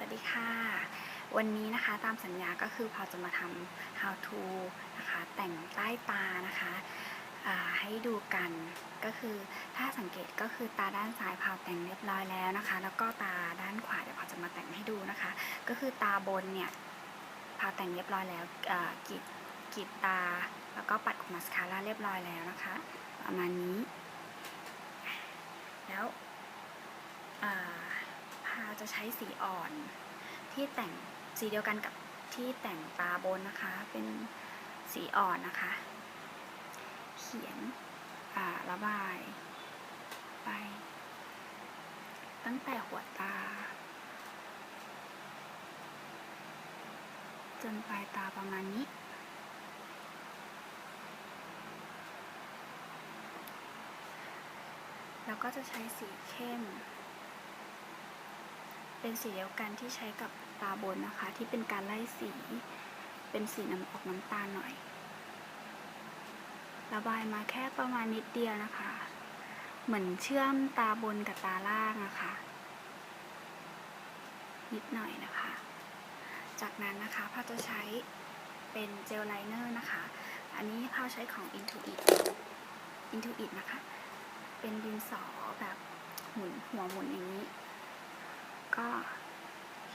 วัสดีค่ะ วันนี้นะคะตามสัญญาก็คือพอจะมาทำ how to นะคะ แต่งใต้ตานะคะให้ดูกันก็คือถ้าสังเกตก็คือตาด้านซ้ายพาวแต่งเรียบร้อยแล้วนะคะ แล้วก็ตาด้านขวาเดี๋ยวพอจะมาแต่งให้ดูนะคะ ก็คือตาบนเนี่ยพาวแต่งเรียบร้อยแล้วกีดกีดตา แล้วก็ปัดขนมาสคาร่าเรียบร้อยแล้วนะคะ ประมาณนี้ แล้วอ่า พาจะใช้สีอ่อน ที่แต่งสีเดียวกันกับที่แต่งตาบนนะคะ เป็นสีอ่อนนะคะ เขียนระบาย ไป ตั้งแต่หัวตา จนปลายตาประมาณนี้แล้วก็จะใช้สีเข้ม เป็นสีเดียวกันที่ใช้กับตาบนนะคะ ที่เป็นการไล่สี เป็นสีน้ำออกน้ำตาลหน่อย ระบายมาแค่ประมาณนิดเดียวนะคะ เหมือนเชื่อมตาบนกับตาล่างนะคะ นิดหน่อยนะคะ จากนั้นนะคะพาจะใช้เป็นเจลไลเนอร์นะคะ อันนี้พาใช้ของ Intuit Intuit นะคะ เป็นดินสอแบบหมุนหัวหมุนอย่างนี้ ก็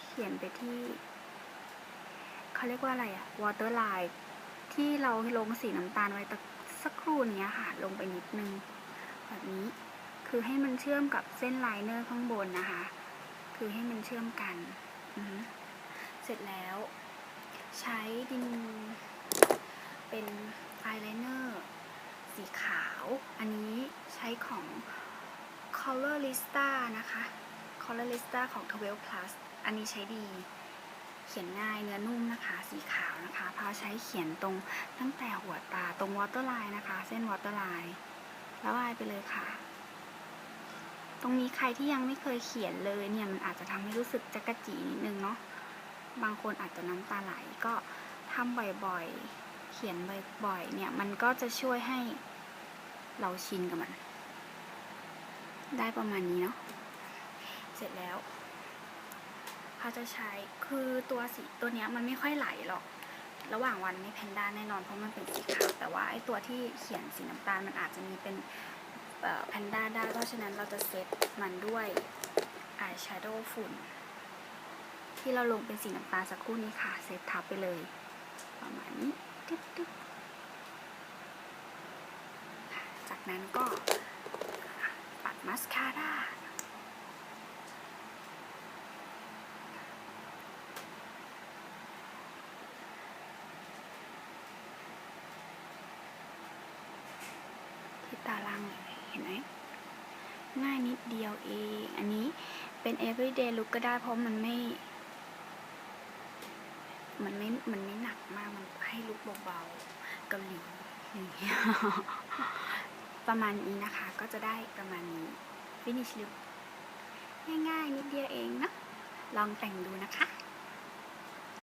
เขียนไปที่เขาเรียกว่าอะไรอะ waterline ที่เราลงสีน้ำตาลไว้ตะสักครู่นี้ค่ะ ลงไปนิดนึง แบบนี้คือให้มันเชื่อมกับเส้นไลเนอร์ข้างบนนะคะ คือให้มันเชื่อมกันเสร็จแล้ว ใช้ดินเป็นอายไลเนอร์สีขาว อันนี้ใช้ของ Colorista นะคะ Colorista ของ 12 plus อันนี้ใช้ดี เขียนง่ายเนื้อนุ่มนะคะ สีขาวนะคะพาใช้เขียนตรงตั้งแต่หัวตาตรง waterline นะคะ เส้น waterline แล้วลายไปเลยค่ะ ตรงนี้ใครที่ยังไม่เคยเขียนเลยเนี่ยมันอาจจะทำให้รู้สึกจักระจีนิดนึงเนาะบางคนอาจจะน้ำตาไหลก็ทำบ่อยๆ เขียนบ่อยๆ เนี่ยมันก็จะช่วยให้เราชินกับมัน ได้ประมาณนี้เนาะ เสร็จแล้วเขาจะใช้คือตัวสีตัวเนี้ยมันไม่ค่อยไหลหรอก ระหว่างวันไม่แพนด้าแน่นอนเพราะมันเป็นสีขาวแต่ว่าไอตัวที่เขียนสีน้ำตาลมันอาจจะมีเป็นแพนด้าได้เพราะฉะนั้นเราจะเซตมันด้วยอายแชโดว์ฝุ่น ที่เราลงเป็นสีน้ำตาลสักครู่นี้ค่ะ เซตทับไปเลย ประมาณนี้ตึ๊บตึ๊บจากนั้นก็ปัดมัสคาร่า ตาล่างเลยเห็นไหมง่ายนิดเดียวเองอันนี้เป็น everyday look ก็ได้เพราะมันไม่มันไม่ มันไม่หนักมาก มันให้ลุกเบาๆ เกาหลีอย่างเงี้ย ประมาณนี้นะคะ ก็จะได้ประมาณนี้ finish look ง่ายๆ นิดเดียวเองนะ ลองแต่งดูนะคะ